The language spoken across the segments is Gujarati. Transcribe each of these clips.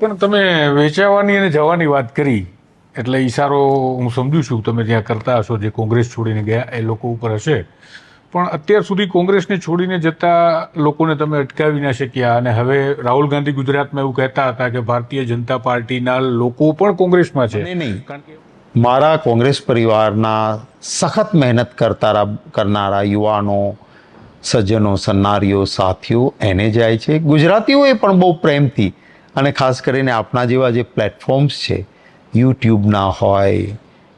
પણ તમે વેચાવાની અને જવાની વાત કરી એટલે ઈશારો હું સમજુ છું તમે જ્યાં કરતા હશો જે કોંગ્રેસ છોડીને ગયા એ લોકો ઉપર હશે. પણ અત્યાર સુધી કોંગ્રેસને છોડીને જતા લોકોને તમે અટકાવી ના શક્યા. અને હવે રાહુલ ગાંધી ગુજરાતમાં એવું કહેતા હતા કે ભારતીય જનતા પાર્ટીના લોકો પણ કોંગ્રેસમાં છે. નહીં મારા કોંગ્રેસ પરિવારના સખત મહેનત કરતા કરનારા યુવાનો સજ્જનો સન્નારીઓ સાથીઓ એને જાય છે. ગુજરાતીઓએ પણ બહુ પ્રેમથી અને ખાસ કરીને આપણા જેવા જે પ્લેટફોર્મ્સ છે યુટ્યુબના હોય,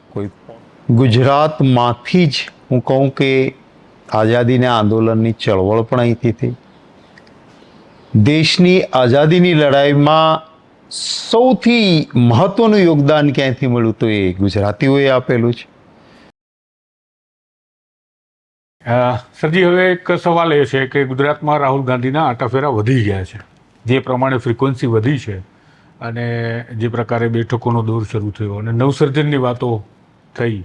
કોઈ ગુજરાતમાંથી જ હું કહું કે આઝાદીના આંદોલનની ચળવળ પણ અહીંથી થઈ. દેશની આઝાદીની લડાઈમાં સૌથી મહત્ત્વનું યોગદાન ક્યાંયથી મળ્યું તો એ ગુજરાતીઓએ આપેલું છે. સરજી, હવે એક સવાલ એ છે કે ગુજરાતમાં રાહુલ ગાંધીના આટાફેરા વધી ગયા છે. જે પ્રમાણે ફ્રિકવન્સી વધી છે અને જે પ્રકારે બેઠકોનો દોર શરૂ થયો અને નવસર્જનની વાતો થઈ,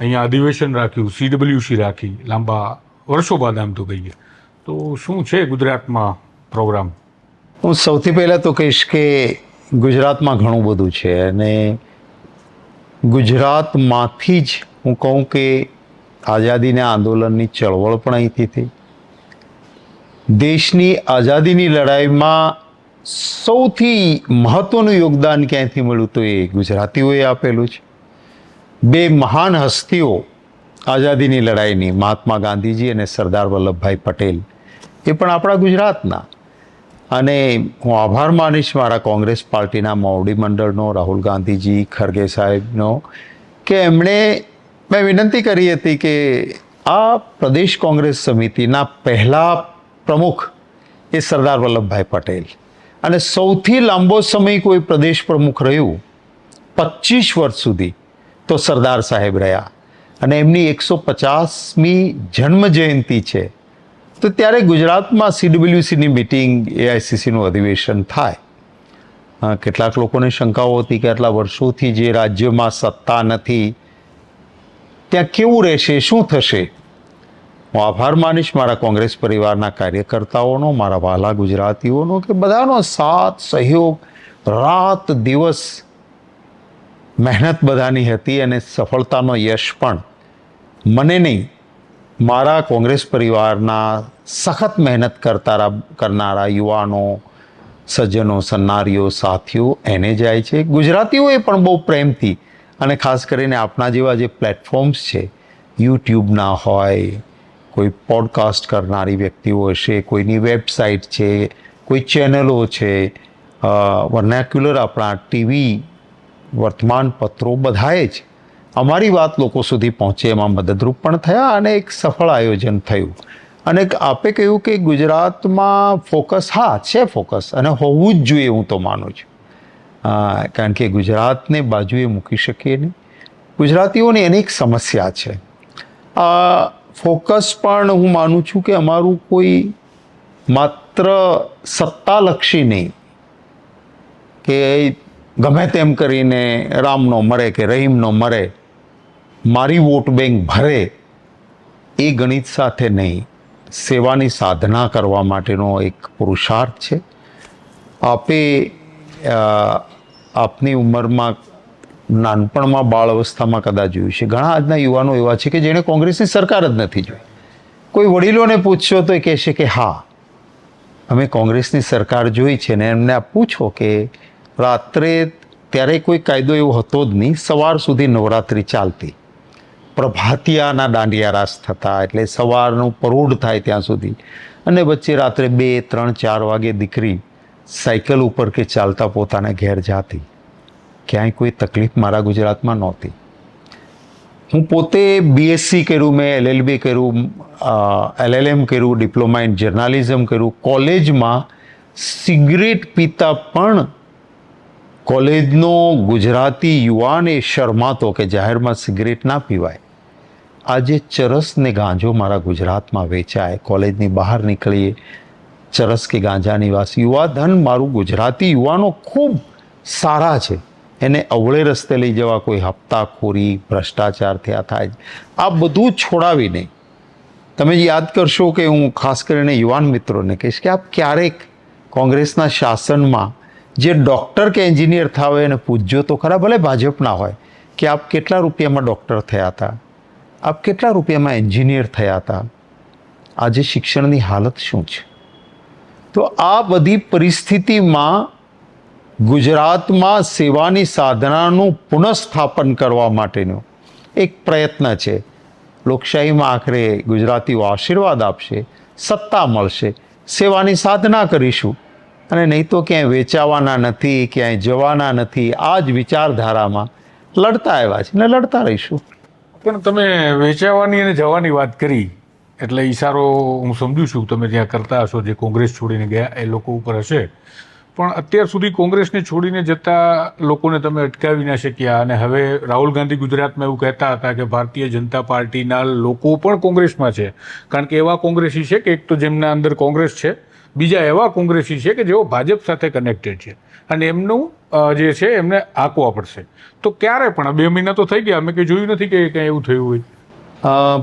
અહીંયા અધિવેશન રાખ્યું સીડબ્લ્યુસી રાખી, લાંબા વર્ષો બાદ આમ તો કહીએ. તો શું છે ગુજરાતમાં પ્રોગ્રામ હું સૌથી પહેલાં તો કહીશ કે ગુજરાતમાં ઘણું બધું છે અને ગુજરાતમાંથી જ હું કહું કે આઝાદીના આંદોલનની ચળવળ પણ અહીંથી થઈ. દેશની આઝાદીની લડાઈમાં સૌથી મહત્વનું યોગદાન ક્યાંયથી મળ્યું તો એ ગુજરાતીઓએ આપેલું છે. બે મહાન હસ્તીઓ આઝાદીની લડાઈની, મહાત્મા ગાંધીજી અને સરદાર વલ્લભભાઈ પટેલ, એ પણ આપણા ગુજરાતના. અને હું આભાર માનીશ મારા કોંગ્રેસ પાર્ટીના મોવડી મંડળનો, રાહુલ ગાંધીજી, ખરગે સાહેબનો, કે એમણે મેં વિનંતી કરી હતી કે આ પ્રદેશ કોંગ્રેસ સમિતિના પહેલા પ્રમુખ એ સરદાર વલ્લભભાઈ પટેલ. અને સૌથી લાંબો સમય કોઈ પ્રદેશ પ્રમુખ રહ્યું પચીસ વર્ષ સુધી તો સરદાર સાહેબ રહ્યા. અને એમની એકસો પચાસમી જન્મ જયંતિ છે. તો ત્યારે ગુજરાતમાં સીડબ્લ્યુસીની મિટિંગ એઆઈસીસીનું અધિવેશન થાય. કેટલાક લોકોને શંકાઓ હતી કે આટલા વર્ષોથી જે રાજ્યમાં સત્તા નથી, ત્યાં કેવું રહેશે, શું થશે? હું આભાર માનીશ મારા કોંગ્રેસ પરિવારના કાર્યકર્તાઓનો, મારા વાલા ગુજરાતીઓનો કે બધાનો સાથ, સહયોગ, રાત દિવસ મહેનત બધાની હતી અને સફળતાનો યશ પણ. મને નહીં, મારા કોંગ્રેસ પરિવારના સખત મહેનત કરતા કરનારા યુવાનો, સજ્જનો, સન્નારીઓ, સાથીઓ, એને જાય છે. ગુજરાતીઓએ પણ બહુ પ્રેમથી અને ખાસ કરીને આપણા જેવા જે પ્લેટફોર્મ્સ છે, યુટ્યુબના હોય કોઈ પોડકાસ્ટ કરનારી વ્યક્તિઓ હશે, કોઈની વેબસાઇટ છે, કોઈ ચેનલો છે વર્નેક્યુલર આપણા ટીવી વર્તમાનપત્રો બધાએ જ અમારી વાત લોકો સુધી પહોંચે, એમાં મદદરૂપ પણ થયા અને એક સફળ આયોજન થયું. અને આપે કહ્યું કે ગુજરાતમાં ફોકસ હા, છે ફોકસ અને હોવું જ જોઈએ હું તો માનું છું. કારણ કે ગુજરાતને બાજુએ મૂકી શકીએ નહીં. ગુજરાતીઓની અનેક સમસ્યા છે. ફોકસ પણ હું માનું છું કે અમારું કોઈ માત્ર સત્તાલક્ષી નહીં. કે ગમે તેમ કરીને રામનો મરે કે રહીમનો મરે, મારી વોટ બેંક ભરે, એ ગણિત સાથે નહીં. સેવાની સાધના કરવા માટેનો એક પુરુષાર્થ છે. આપે આપની ઉંમરમાં નાનપણમાં બાળ અવસ્થામાં કદાચ જોયું છે. ઘણા આજના યુવાનો એવા છે કે જેણે કોંગ્રેસની સરકાર જ નથી જોઈ. કોઈ વડીલોને પૂછશો તો એ કહેશે કે હા, અમે કોંગ્રેસની સરકાર જોઈ છે ને એમને આ પૂછો કે રાત્રે ત્યારે કોઈ કાયદો એવો હતો જ નહીં, સવાર સુધી નવરાત્રિ ચાલતી. પ્રભાતિયાના દાંડિયા રાસ થતા એટલે સવારનું પરોઢ થાય ત્યાં સુધી. અને વચ્ચે રાત્રે બે, ત્રણ, ચાર વાગે દીકરી સાયકલ ઉપર કે ચાલતા પોતાના ઘેર જાતી. ક્યાંય કોઈ તકલીફ મારા ગુજરાતમાં નહોતી. હું પોતે બીએસસી કર્યું, મેં એલએલબી કર્યું એલએલએમ કર્યું ડિપ્લોમા ઇન જર્નાલિઝમ કર્યું. કોલેજમાં સિગરેટ પીતા પણ કોલેજનો ગુજરાતી યુવાન એ શરમાતો કે જાહેરમાં સિગરેટ ના પીવાય. આજે ચરસ ને ગાંજો મારા ગુજરાતમાં વેચાય, કોલેજની બહાર નીકળીએ, ચરસ કે ગાંજાની વાસ યુવાધન મારું ગુજરાતી યુવાનો ખૂબ સારા છે. એને અવળે રસ્તે લઈ જવા કોઈ હપ્તાખોરી, ભ્રષ્ટાચાર થયા થાય આ બધું છોડાવીને તમે યાદ કરશો કે હું ખાસ કરીને યુવાન મિત્રોને કહીશ કે આપ ક્યારેક કોંગ્રેસના શાસનમાં જે ડૉક્ટર કે એન્જિનિયર થાવ એને પૂછજો તો ખરા, ભલે ભાજપના હોય, કે આપ કેટલા રૂપિયામાં ડૉક્ટર થયા હતા? આપ કેટલા રૂપિયામાં એન્જિનિયર થયા હતા? આજે શિક્ષણની હાલત શું છે? તો આ બધી પરિસ્થિતિમાં ગુજરાતમાં સેવાની સાધનાનું પુનઃસ્થાપન કરવા માટેનો એક પ્રયત્ન છે. લોકશાહીમાં આખરે ગુજરાતીઓ આશીર્વાદ આપશે, સત્તા મળશે. સેવાની સાધના કરીશું. અને નહીં તો ક્યાંય વેચાવાના નથી, ક્યાંય જવાના નથી. આ જ વિચારધારામાં લડતા આવ્યા છે ને લડતા રહીશું. પણ તમે વેચાવાની અને જવાની વાત કરી, એટલે ઈશારો હું સમજુ છું, તમે જ્યાં કરતા હશો, જે કોંગ્રેસ છોડીને ગયા, એ લોકો ઉપર હશે. પણ અત્યાર સુધી કોંગ્રેસને છોડીને જતા લોકોને તમે અટકાવી ના શક્યા અને હવે રાહુલ ગાંધી ગુજરાતમાં એવું કહેતા હતા કે ભારતીય જનતા પાર્ટીના લોકો પણ કોંગ્રેસમાં છે. કારણ કે એવા કોંગ્રેસી છે કે એક તો જેમના અંદર કોંગ્રેસ છે, બીજા એવા કોંગ્રેસી છે કે જેઓ ભાજપ સાથે કનેક્ટેડ છે. અને એમનું જે છે એમને આંકવા પડશે. તો ક્યારે પણ બે મહિના તો થઈ ગયા, અમે કંઈ જોયું નથી કે કંઈ એવું થયું હોય.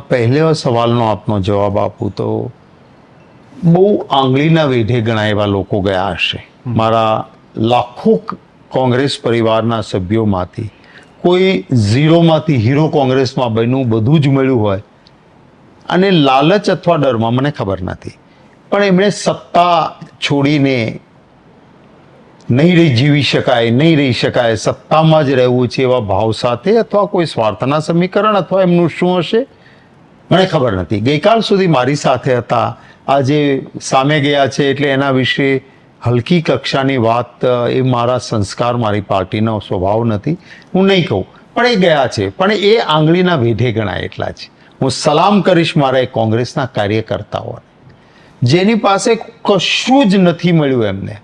પહેલો સવાલનો આપનો જવાબ આપું તો, બહુ આંગળીના વેઢે ઘણા એવા લોકો ગયા હશે. મારા લાખો કોંગ્રેસ પરિવારના સભ્યોમાંથી કોઈ ઝીરોમાંથી હીરો કોંગ્રેસમાં બન્યું, બધું જ મળ્યું હોય. અને લાલચ અથવા ડરમાં મને ખબર નથી. પણ એમણે સત્તા છોડીને નહીં રહી જીવી શકાય, નહીં રહી શકાય, સત્તામાં જ રહેવું છે એવા ભાવ સાથે અથવા કોઈ સ્વાર્થના સમીકરણ અથવા એમનું શું હશે? મને ખબર નથી. ગઈકાલ સુધી મારી સાથે હતા. આજે સામે ગયા છે એટલે એના વિશે હલકી કક્ષાની વાત એ મારા સંસ્કાર, મારી પાર્ટીનો સ્વભાવ નથી. હું નહીં કહું, પણ એ ગયા છે. પણ એ આંગળીના વેઢે ગણાય એટલા છે હું સલામ કરીશ મારા એ કોંગ્રેસના કાર્યકર્તાઓને. જેની પાસે કશું જ નથી મળ્યું એમને.